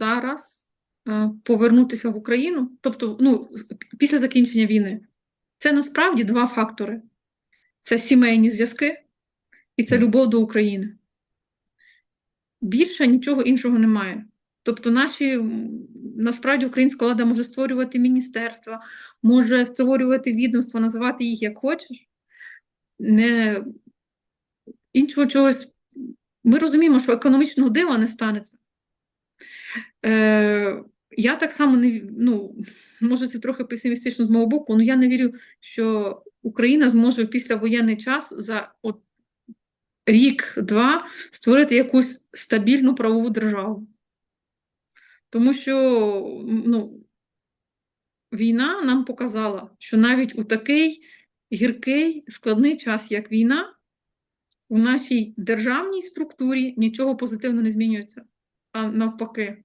зараз е, повернутися в Україну, тобто, ну, після закінчення війни, це насправді два фактори: це сімейні зв'язки і це любов до України. Більше нічого іншого немає. Тобто, наші насправді українська влада може створювати міністерства, може створювати відомства, називати їх як хочеш. Не іншого чогось. Ми розуміємо, що економічного дива не станеться. Е, я так само не ну, може, це трохи песимістично з мого боку, але я не вірю, що Україна зможе в післявоєнний час за от рік-два створити якусь стабільну правову державу. Тому що ну, війна нам показала, що навіть у такий гіркий, складний час, як війна, у нашій державній структурі нічого позитивно не змінюється, а навпаки.